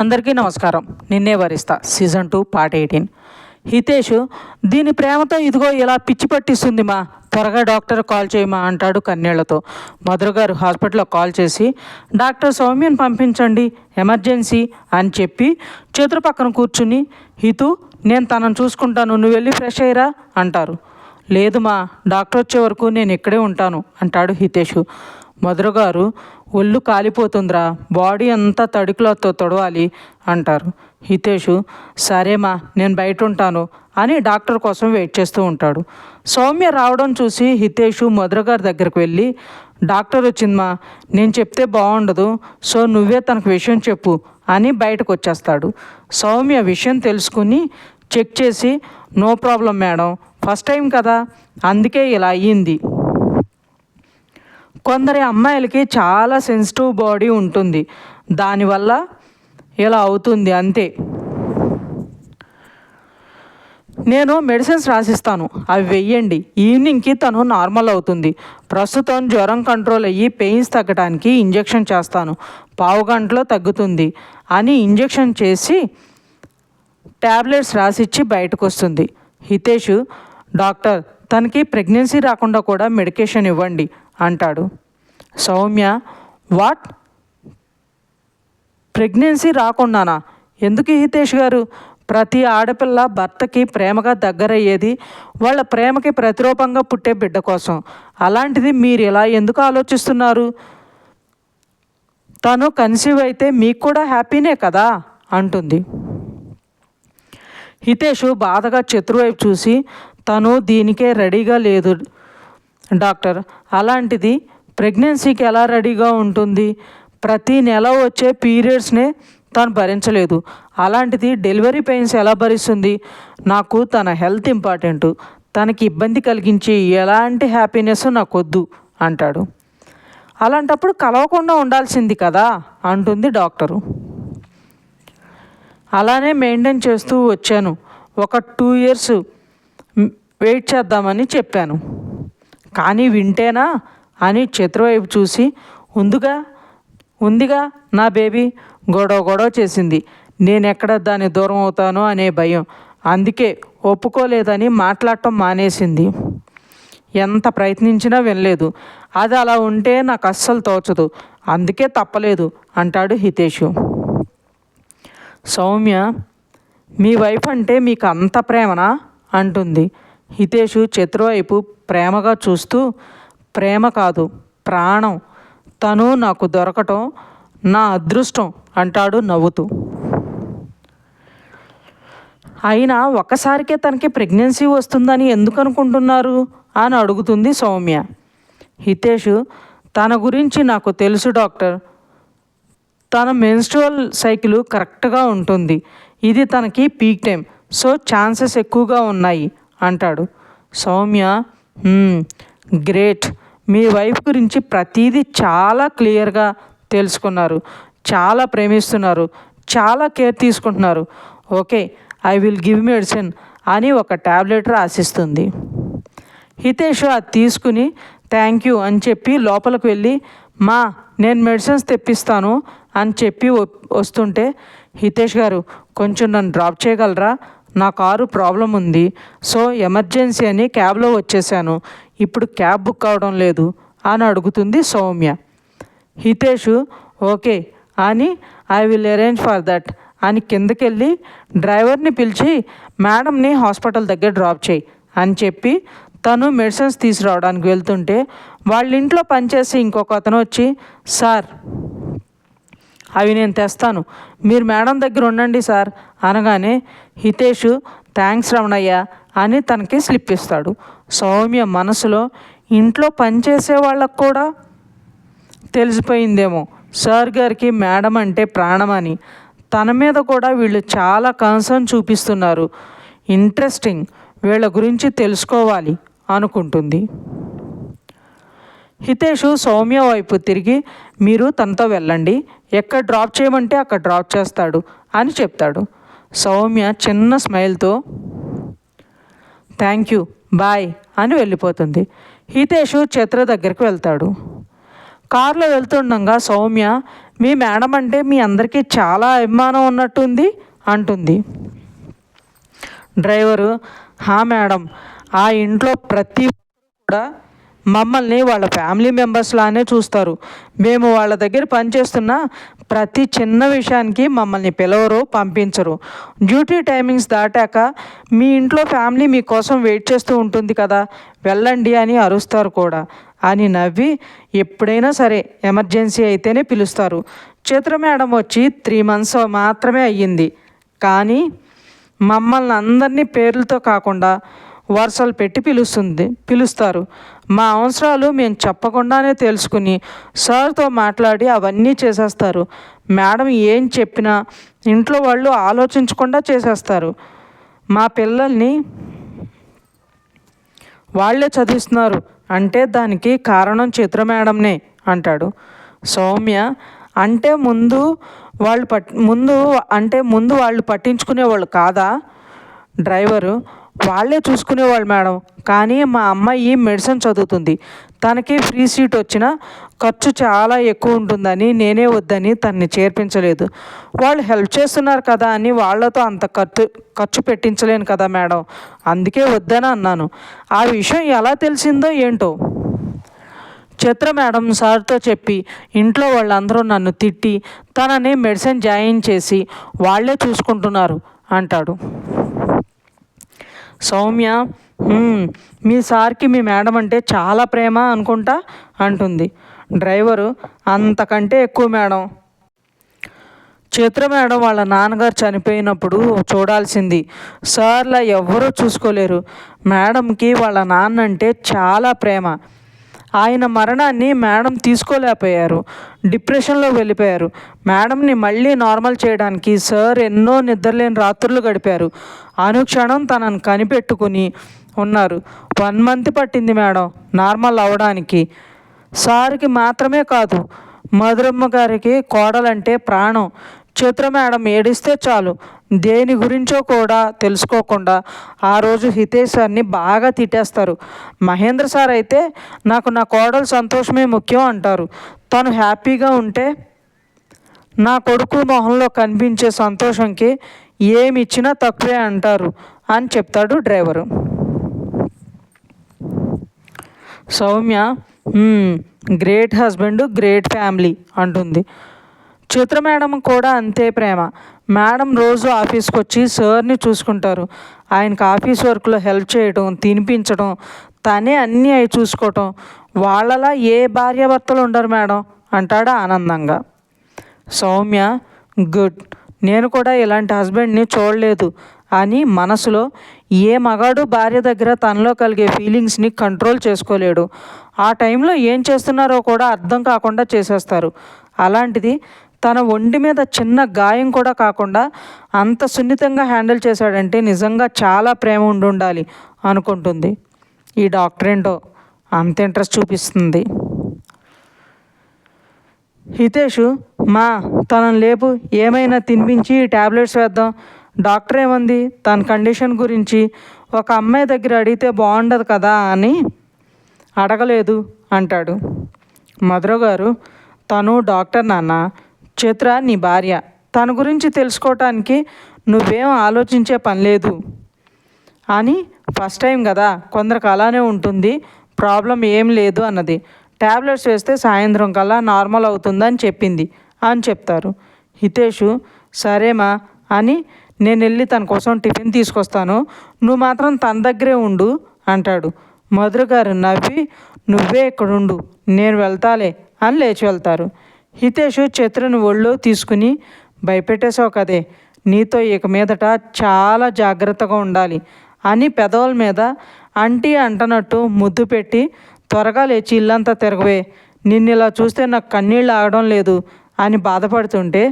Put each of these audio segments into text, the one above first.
అందరికీ నమస్కారం. Ninne Varista. Season two part eighteen. Hitesh దీని ప్రేమతో ఇదిగో ఇలా పిచ్చి పట్టిస్తుంది మా. త్వరగా డాక్టర్ కాల్ చేయమా అంటాడు కన్నీళ్ళతో. మధుర గారు హాస్పిటల్లో కాల్ చేసి డాక్టర్ సౌమ్యను పంపించండి. ఎమర్జెన్సీ అని చెప్పి చేతుల పక్కన కూర్చుని హితు నేను తనను చూసుకుంటాను. నువ్వు వెళ్ళి ఫ్రెష్ అయ్యరా అంటారు. లేదు మా. డాక్టర్ వచ్చే వరకు నేను ఇక్కడే ఉంటాను అంటాడు హితేష్. మధురగారు ఒళ్ళు కాలిపోతుందిరా బాడీ అంతా తడికులతో తొడవాలి అంటారు. హితేషు సరేమా నేను బయట ఉంటాను అని డాక్టర్ కోసం వెయిట్ చేస్తూ ఉంటాడు. సౌమ్య రావడం చూసి హితేషు మధురగారి దగ్గరికి వెళ్ళి డాక్టర్ వచ్చిందమ్మా నేను చెప్తే బాగుండదు సో నువ్వే తనకు విషయం చెప్పు అని బయటకు వచ్చేస్తాడు సౌమ్య విషయం తెలుసుకుని చెక్ చేసి no problem madam first time కదా అందుకే ఇలా అయ్యింది కొందరి అమ్మాయిలకి చాలా సెన్సిటివ్ బాడీ ఉంటుంది. దానివల్ల ఇలా అవుతుంది అంతే. నేను మెడిసిన్స్ రాసిస్తాను. అవి వెయ్యండి. ఈవినింగ్కి తను నార్మల్ అవుతుంది. ప్రస్తుతం జ్వరం కంట్రోల్ అయ్యి పెయిన్స్ తగ్గడానికి ఇంజెక్షన్ చేస్తాను. పావు గంటలో తగ్గుతుంది అని ఇంజెక్షన్ చేసి ట్యాబ్లెట్స్ రాసిచ్చి బయటకు వస్తుంది హితేష్ డాక్టర్ తనకి ప్రెగ్నెన్సీ రాకుండా కూడా మెడికేషన్ ఇవ్వండి అంటాడు. సౌమ్య వాట్? ప్రెగ్నెన్సీ రాకుండానా? ఎందుకు హితేష్ గారు? ప్రతి ఆడపిల్ల భర్తకి ప్రేమగా దగ్గరయ్యేది వాళ్ళ ప్రేమకి ప్రతిరూపంగా పుట్టే బిడ్డ కోసం. అలాంటిది మీరు ఇలా ఎందుకు ఆలోచిస్తున్నారు? తను కన్సీవ్ అయితే మీకు కూడా హ్యాపీనే కదా? అంటుంది. హితేష్ బాధగా చతుర్వైపు చూసి తను దీనికే రెడీగా లేదు డాక్టర్. అలాంటిది ప్రెగ్నెన్సీకి ఎలా రెడీగా ఉంటుంది? ప్రతి నెల వచ్చే పీరియడ్స్నే తను భరించలేదు. అలాంటిది డెలివరీ పెయిన్స్ ఎలా భరిస్తుంది? నాకు తన హెల్త్ ఇంపార్టెంట్. తనకి ఇబ్బంది కలిగించే ఎలాంటి హ్యాపీనెస్ నాకు వద్దు అంటాడు. అలాంటప్పుడు కలవకుండా ఉండాల్సింది కదా అంటుంది డాక్టరు. అలానే మెయింటైన్ చేస్తూ వచ్చాను. ఒక టూ ఇయర్స్ వెయిట్ చేద్దామని చెప్పాను. కానీ వింటేనా? అని చతురవైపు చూసి ఉందిగా ఉందిగా నా బేబీ గొడవ గొడవ చేసింది. నేను ఎక్కడ దాన్ని దూరం అవుతానో అనే భయం. అందుకే ఒప్పుకోలేదని మాట్లాడటం మానేసింది. ఎంత ప్రయత్నించినా వినలేదు. అది అలా ఉంటే నాకు అస్సలు తోచదు. అందుకే తప్పలేదు అంటాడు హితేషు. సౌమ్య మీ వైఫ్ అంటే మీకు అంత ప్రేమనా? అంటుంది. హితేషు చిత్రవైపు ప్రేమగా చూస్తూ ప్రేమ కాదు ప్రాణం. తను నాకు దొరకటం నా అదృష్టం అంటాడు నవ్వుతూ. అయినా ఒక్కసారికే తనకి ప్రెగ్నెన్సీ వస్తుందని ఎందుకు అనుకుంటున్నారు? అని అడుగుతుంది సౌమ్య. హితేష్ తన గురించి నాకు తెలుసు డాక్టర్. తన మెన్స్ట్రువల్ సైకిల్ కరెక్ట్గా ఉంటుంది. ఇది తనకి పీక్ టైం. సో ఛాన్సెస్ ఎక్కువగా ఉన్నాయి. అంటాడు. సౌమ్య గ్రేట్. మీ వైఫ్ గురించి ప్రతీదీ చాలా క్లియర్గా తెలుసుకున్నారు. చాలా ప్రేమిస్తున్నారు. చాలా కేర్ తీసుకుంటున్నారు. Okay I will give medicine అని ఒక ట్యాబ్లెట్ రాసిస్తుంది. హితేష్ అది తీసుకుని థ్యాంక్ యూ అని చెప్పి లోపలికి వెళ్ళి మా నేను మెడిసిన్స్ తెప్పిస్తాను అని చెప్పి వస్తుంటే హితేష్ గారు కొంచెం నన్ను డ్రాప్ చేయగలరా? నా కారు ప్రాబ్లం ఉంది సో ఎమర్జెన్సీ అని క్యాబ్లో వచ్చేసాను. ఇప్పుడు క్యాబ్ బుక్ అవడం లేదు అని అడుగుతుంది సౌమ్య. హితేష్ ఓకే అని I will arrange for that అని కిందకెళ్ళి డ్రైవర్ని పిలిచి మేడంని హాస్పిటల్ దగ్గర డ్రాప్ చేయి అని చెప్పి తను మెడిసిన్స్ తీసుకురావడానికి వెళ్తుంటే వాళ్ళ ఇంట్లో పనిచేసి ఇంకొక అతను వచ్చి సార్ అవి నేను తెస్తాను. మీరు మేడం దగ్గర ఉండండి సార్. అనగానే హితేష్ థ్యాంక్స్ రమణయ్య అని తనకి స్లిప్ ఇస్తాడు. సౌమ్య మనసులో ఇంట్లో పనిచేసే వాళ్ళకు కూడా? తెలిసిపోయిందేమో. సార్ గారికి మేడం అంటే ప్రాణమని. తన మీద కూడా వీళ్ళు చాలా కన్సర్న్ చూపిస్తున్నారు. ఇంట్రెస్టింగ్. వీళ్ళ గురించి తెలుసుకోవాలి అనుకుంటుంది. హితేషు సౌమ్య వైపు తిరిగి మీరు తనతో వెళ్ళండి. ఎక్కడ డ్రాప్ చేయమంటే అక్కడ డ్రాప్ చేస్తాడు అని చెప్తాడు. సౌమ్య చిన్న స్మైల్తో థ్యాంక్ యూ బాయ్ అని వెళ్ళిపోతుంది. హితేషు చిత్ర దగ్గరికి వెళ్తాడు. కారులో వెళ్తుండగా సౌమ్య మీ మేడం అంటే మీ అందరికీ చాలా అభిమానం ఉన్నట్టుంది అంటుంది. డ్రైవరు హా మేడం ఆ ఇంట్లో ప్రతి కూడా మమ్మల్ని వాళ్ళ ఫ్యామిలీ మెంబర్స్ లానే చూస్తారు. మేము వాళ్ళ దగ్గర పనిచేస్తున్న ప్రతి చిన్న విషయానికి మమ్మల్ని పిలవరు పంపించరు. డ్యూటీ టైమింగ్స్ దాటాక మీ ఇంట్లో ఫ్యామిలీ మీకోసం వెయిట్ చేస్తూ ఉంటుంది కదా వెళ్ళండి అని అరుస్తారు కూడా. అని నవ్వి ఎప్పుడైనా సరే ఎమర్జెన్సీ అయితేనే పిలుస్తారు. చిత్ర మేడం వచ్చి త్రీ మంత్స్ మాత్రమే అయ్యింది. కానీ మమ్మల్ని అందరినీ పేర్లతో కాకుండా వరుసలు పెట్టి పిలుస్తుంది పిలుస్తారు. మా అవసరాలు మేము చెప్పకుండానే తెలుసుకుని సార్తో మాట్లాడి అవన్నీ చేసేస్తారు. మేడం ఏం చెప్పినా ఇంట్లో వాళ్ళు ఆలోచించకుండా చేసేస్తారు. మా పిల్లల్ని వాళ్ళే చదివిస్తున్నారు. అంటే దానికి కారణం చిత్ర మేడంనే అంటాడు. సౌమ్య అంటే ముందు వాళ్ళు పట్ ముందు అంటే ముందు వాళ్ళు పట్టించుకునేవాళ్ళు కాదా? డ్రైవరు వాళ్ళే చూసుకునేవాళ్ళు మేడం. కానీ మా అమ్మాయి మెడిసిన్ చదువుతుంది. తనకి ఫ్రీ సీట్ వచ్చినా ఖర్చు చాలా ఎక్కువ ఉంటుందని నేనే వద్దని తన్ని చేర్పించలేదు. వాళ్ళు హెల్ప్ చేస్తున్నారు కదా అని వాళ్ళతో అంత ఖర్చు ఖర్చు పెట్టించలేను కదా మేడం. అందుకే వద్దని అన్నాను. ఆ విషయం ఎలా తెలిసిందో ఏంటో? చిత్ర మేడం సార్తో చెప్పి ఇంట్లో వాళ్ళందరూ నన్ను తిట్టి తనని మెడిసిన్ జాయిన్ చేసి వాళ్ళే చూసుకుంటున్నారు అంటాడు. సౌమ్య మీ సార్కి మీ మేడం అంటే చాలా ప్రేమ అనుకుంటా? అంటుంది. డ్రైవరు అంతకంటే ఎక్కువ మేడం. చిత్ర మేడం వాళ్ళ నాన్నగారు చనిపోయినప్పుడు చూడాల్సింది. సార్లా ఎవ్వరూ చూసుకోలేరు. మేడంకి వాళ్ళ నాన్న అంటే చాలా ప్రేమ. ఆయన మరణాన్ని మేడం తీసుకోలేకపోయారు. డిప్రెషన్లో వెళ్ళిపోయారు. మేడంని మళ్ళీ నార్మల్ చేయడానికి సార్ ఎన్నో నిద్రలేని రాత్రులు గడిపారు. అనుక్షణం తనను కనిపెట్టుకుని ఉన్నారు. వన్ మంత్ పట్టింది మేడం నార్మల్ అవ్వడానికి. సార్కి మాత్రమే కాదు మధురమ్మ గారికి కోడలంటే ప్రాణం. చిత్ర మేడం ఏడిస్తే చాలు. దేని గురించో కూడా తెలుసుకోకుండా ఆ రోజు హితేష్ సార్ని బాగా తిట్టేస్తారు. మహేంద్ర సార్ అయితే నాకు నా కోడలు సంతోషమే ముఖ్యం అంటారు. తను హ్యాపీగా ఉంటే నా కొడుకు మొహంలో కనిపించే సంతోషంకి ఏమి ఇచ్చినా తక్కువే అంటారు అని చెప్తాడు driver. Soumya great husband great family అంటుంది. చిత్ర మేడం కూడా అంతే ప్రేమ. మేడం రోజు ఆఫీస్కి వచ్చి సార్ని చూసుకుంటారు. ఆయనకి ఆఫీస్ వర్క్లో హెల్ప్ చేయడం తినిపించడం తనే అన్నీ అవి చూసుకోవటం. వాళ్ళలా ఏ భార్యాభర్తలు ఉండరు మేడం అంటాడు ఆనందంగా. సౌమ్య గుడ్ నేను కూడా ఇలాంటి హస్బెండ్ని చూడలేదు అని మనసులో ఏ మగాడు భార్య దగ్గర తనలో కలిగే ఫీలింగ్స్ని కంట్రోల్ చేసుకోలేడు. ఆ టైంలో ఏం చేస్తున్నారో కూడా అర్థం కాకుండా చేసేస్తారు. అలాంటిది తన ఒంటి మీద చిన్న గాయం కూడా కాకుండా అంత సున్నితంగా హ్యాండిల్ చేశాడంటే నిజంగా చాలా ప్రేమ ఉండి ఉండాలి అనుకుంటుంది. ఈ డాక్టర్ ఏంటో అంత ఇంట్రెస్ట్ చూపిస్తుంది. హితేషు మా తనని లేపు ఏమైనా తినిపించి ట్యాబ్లెట్స్ వేద్దాం. డాక్టర్ ఏమంది? తన కండిషన్ గురించి ఒక అమ్మాయి దగ్గర అడిగితే బాగుండదు కదా అని అడగలేదు అంటాడు. మధుర గారు తను డాక్టర్ నాన్న చిత్ర నీ భార్య. తన గురించి తెలుసుకోవటానికి నువ్వేం ఆలోచించే పని లేదు. అని ఫస్ట్ టైం కదా కొందరికి అలానే ఉంటుంది. ప్రాబ్లం ఏం లేదు అన్నది. ట్యాబ్లెట్స్ వేస్తే సాయంత్రం కల్లా నార్మల్ అవుతుందని చెప్పింది అని చెప్తారు. హితేషు సరేమా అని నేను వెళ్ళి తన కోసం టిఫిన్ తీసుకొస్తాను. నువ్వు మాత్రం తన దగ్గరే ఉండు అంటాడు. మధుర గారు నవ్వి నువ్వే ఇక్కడ ఉండు నేను వెళ్తాలే అని లేచి వెళ్తారు. హితేషు చిత్రను ఒళ్ళో తీసుకుని భయపెట్టేసావు కదే. నీతో ఇక మీదట చాలా జాగ్రత్తగా ఉండాలి అని పెదవుల మీద అంటీ అంటనట్టు ముద్దు పెట్టి త్వరగా లేచి ఇల్లంతా తిరగవే. నిన్ను ఇలా చూస్తే నాకు కన్నీళ్ళు ఆగడం లేదు అని బాధపడుతుంటే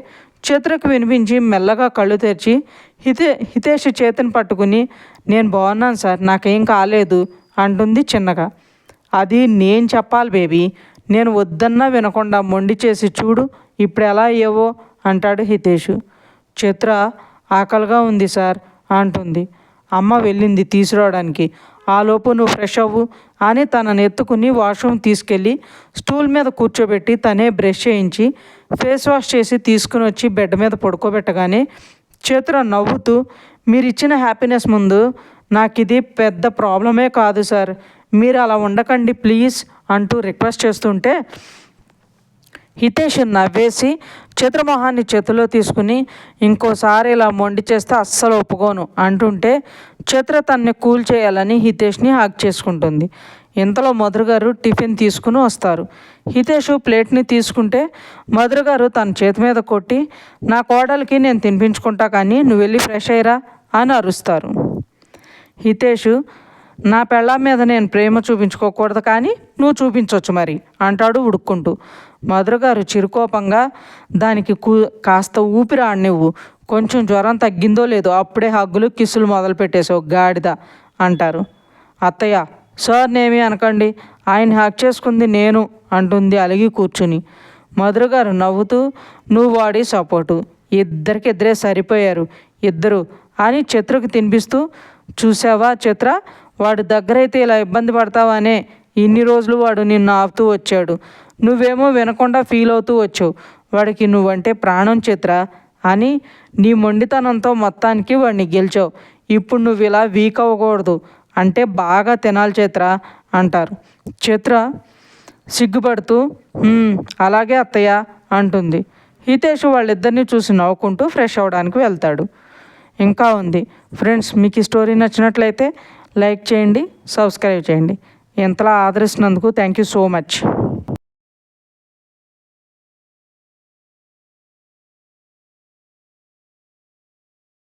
చిత్రకు వినిపించి మెల్లగా కళ్ళు తెరిచి హితే హితేష్ చేతిని పట్టుకుని నేను బాగున్నాను సార్ నాకేం కాలేదు అంటుంది చిన్నగా. అది నేను చెప్పాలి బేబీ నేను వద్దన్నా వినకుండా మొండి చేసి చూడు ఇప్పుడు ఎలా అయ్యావో అంటాడు హితేష్. చిత్ర ఆకలిగా ఉంది సార్ అంటుంది. అమ్మ వెళ్ళింది తీసుకురావడానికి. ఆలోపు నువ్వు ఫ్రెష్ అవ్వు అని తనని ఎత్తుకుని వాష్రూమ్ తీసుకెళ్ళి స్టూల్ మీద కూర్చోబెట్టి తనే బ్రష్ చేయించి ఫేస్ వాష్ చేసి తీసుకుని వచ్చి బెడ్ మీద పడుకోబెట్టగానే చేతుల నవ్వుతూ మీరు ఇచ్చిన హ్యాపీనెస్ ముందు నాకు ఇది పెద్ద ప్రాబ్లమే కాదు సార్. మీరు అలా ఉండకండి ప్లీజ్ అంటూ రిక్వెస్ట్ చేస్తుంటే హితేష్ నవ్వేసి చిత్రమోహాన్ని చేతిలో తీసుకుని ఇంకోసారి ఇలా మొండి చేస్తే అస్సలు ఒప్పుకోను అంటుంటే చిత్ర తన్ని కూల్ చేయాలని హితేష్ని హాక్ చేసుకుంటుంది. ఇంతలో మధుర గారు టిఫిన్ తీసుకుని వస్తారు. హితేష్ ప్లేట్ని తీసుకుంటే మధుర గారు తన చేతి మీద కొట్టి నా కోడలికి నేను తినిపించుకుంటా కానీ నువ్వు వెళ్ళి ఫ్రెష్ అయ్యరా అని అరుస్తారు. హితేష్ నా పెళ్ళాం మీద నేను ప్రేమ చూపించుకోకూడదు కానీ నువ్వు చూపించవచ్చు మరి అంటాడు ఉడుక్కుంటూ. మధురగారు చిరుకోపంగా దానికి కూ కాస్త ఊపిరాడు నువ్వు కొంచెం జ్వరం తగ్గిందో లేదో అప్పుడే హగ్గులు కిసులు మొదలు పెట్టేసావు గాడిద అంటారు. అత్తయ్య సార్ నేమి అనకండి ఆయన హ్యాక్ చేసుకుంది నేను అంటుంది అలిగి కూర్చుని. మధుర గారు నవ్వుతూ నువ్వు వాడి సపోర్టు. ఇద్దరికి ఇద్దరే సరిపోయారు. ఇద్దరు అని చిత్రకు తినిపిస్తూ చూసావా చిత్ర? వాడు దగ్గరైతే ఇలా ఇబ్బంది పడతావానే ఇన్ని రోజులు వాడు నిన్ను ఆపుతూ వచ్చాడు. నువ్వేమో వినకుండా ఫీల్ అవుతూ వచ్చావు. వాడికి నువ్వంటే ప్రాణం చిత్ర అని నీ మొండితనంతో మొత్తానికి వాడిని గెలిచావు. ఇప్పుడు నువ్వు ఇలా వీక్ అవ్వకూడదు. అంటే బాగా తినాలి చిత్ర అంటారు. చిత్ర సిగ్గుపడుతూ అలాగే అత్తయ్య అంటుంది. హితేష్ వాళ్ళిద్దరిని చూసి నవ్వుకుంటూ ఫ్రెష్ అవ్వడానికి వెళ్తాడు. ఇంకా ఉంది. ఫ్రెండ్స్ మీకు ఈ స్టోరీ నచ్చినట్లయితే లైక్ చేయండి సబ్స్క్రైబ్ చేయండి. ఇంతలా ఆదరిస్తున్నందుకు థ్యాంక్ యూ సో మచ్.